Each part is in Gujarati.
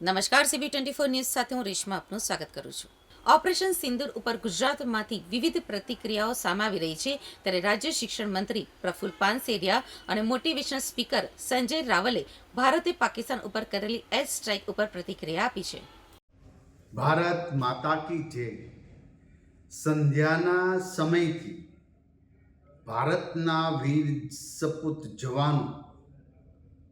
નમસ્કાર સીબી ટ્વેન્ટી ફોર ન્યૂઝ સાથે હું રેશમા આપનું સ્વાગત કરું છું. ઓપરેશન સિંદુર ઉપર ગુજરાતમાંથી વિવિધ પ્રતિક્રિયાઓ સામે આવી રહી છે. ત્યારે રાજ્ય શિક્ષણ મંત્રી પ્રફુલ પાનસેરિયા અને મોટિવેશનલ સ્પીકર સંજય રાવલે ભારતે પાકિસ્તાન ઉપર કરેલી એર સ્ટ્રાઇક ઉપર પ્રતિક્રિયા આપી છે. ભારત માતા કી જય. સંધ્યાના સમયથી ભારતના વીર સપૂત જવાનો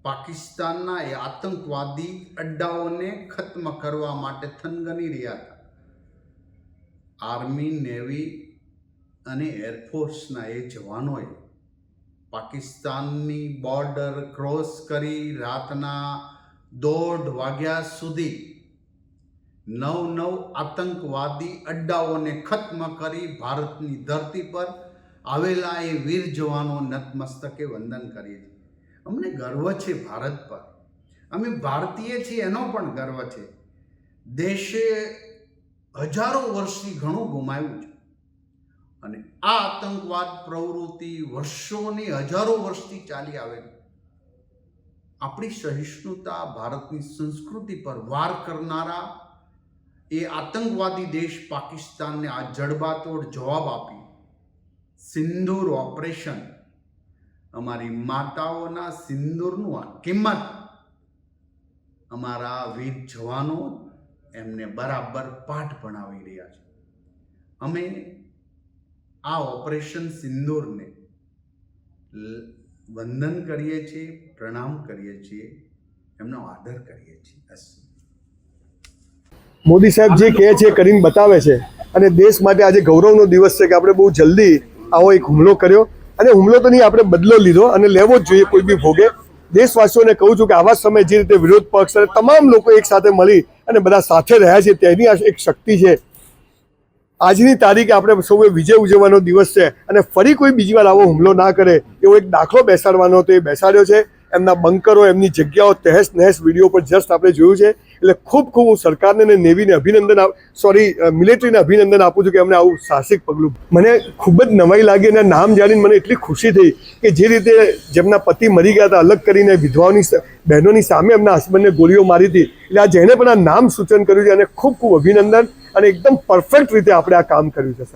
પાકિસ્તાનના એ આતંકવાદી અડ્ડાઓને ખત્મ કરવા માટે થનગની રહ્યા હતા. આર્મી, નેવી અને એરફોર્સના એ જવાનોએ પાકિસ્તાનની બોર્ડર ક્રોસ કરી રાતના દોઢ વાગ્યા સુધી નવ નવ આતંકવાદી અડ્ડાઓને ખત્મ કરી ભારતની ધરતી પર આવેલા એ વીર જવાનો નતમસ્તકે વંદન કરીએ છીએ અમને ગર્વ છે ભારત પર. અમે ભારતીય છીએ, એનો પણ ગર્વ છે. દેશે હજારો વર્ષથી ઘણું ગુમાવ્યું છે. અને આ આતંકવાદ પ્રવૃત્તિ વર્ષોની હજારો વર્ષથી ચાલી આવેલી. આપણી સહિષ્ણુતા, ભારતની સંસ્કૃતિ પર વાર કરનારા એ આતંકવાદી દેશ પાકિસ્તાનને આ જડબાતોડ જવાબ આપી. સિંદૂર ઓપરેશન અમારી માતાઓના સિંદૂરનું આ કિંમત. અમારા વીર જવાનો એમને બરાબર પાઠ ભણાવી રહ્યા છે. અમે આ ઓપરેશન સિંદૂરને વંદન કરીએ છીએ, પ્રણામ કરીએ છીએ, એમનો આદર કરીએ છીએ. મોદી સાહેબ જે કહે છે કરીને બતાવે છે. અને દેશ માટે આજે ગૌરવનો દિવસ છે કે આપણે બહુ જલ્દી આવો એક હુમલો કર્યો. અને હુમલો તો નહીં, આપણે બદલો લીધો અને લેવો જ જોઈએ કોઈ બી ભોગે. દેશવાસીઓને કહું છું કે આવા સમયે જે રીતે વિરોધ પક્ષ અને તમામ લોકો એક સાથે મળી અને બધા સાથે રહ્યા છે, તેની આ એક શક્તિ છે. આજની તારીખે આપણે સૌએ વિજય ઉજવવાનો દિવસ છે અને ફરી કોઈ બીજી વાર આવો હુમલો ના કરે એવો એક દાખલો બેસાડવાનો તો એ બેસાડ્યો છે. એમના બંકરો, એમની જગ્યાઓ તહેસ નહેસ વીડિયો પર જસ્ટ આપણે જોયું છે. એટલે ખૂબ ખૂબ હું સરકારને અને નેવીને અભિનંદન સોરી મિલિટરીને અભિનંદન આપું છું કે એમને આવું સાહસિક પગલું. મને ખૂબ જ નવાઈ લાગી અને નામ જાણીને મને એટલી ખુશી થઈ કે જે રીતે જેમના પતિ મરી ગયા હતા, અલગ કરીને વિધવાઓની બહેનોની સામે એમના હસબન્ડને ગોળીઓ મારી હતી. એટલે આ જેણે પણ આ નામ સૂચન કર્યું છે અને ખૂબ ખૂબ અભિનંદન અને એકદમ પરફેક્ટ રીતે આપણે આ કામ કર્યું છે સર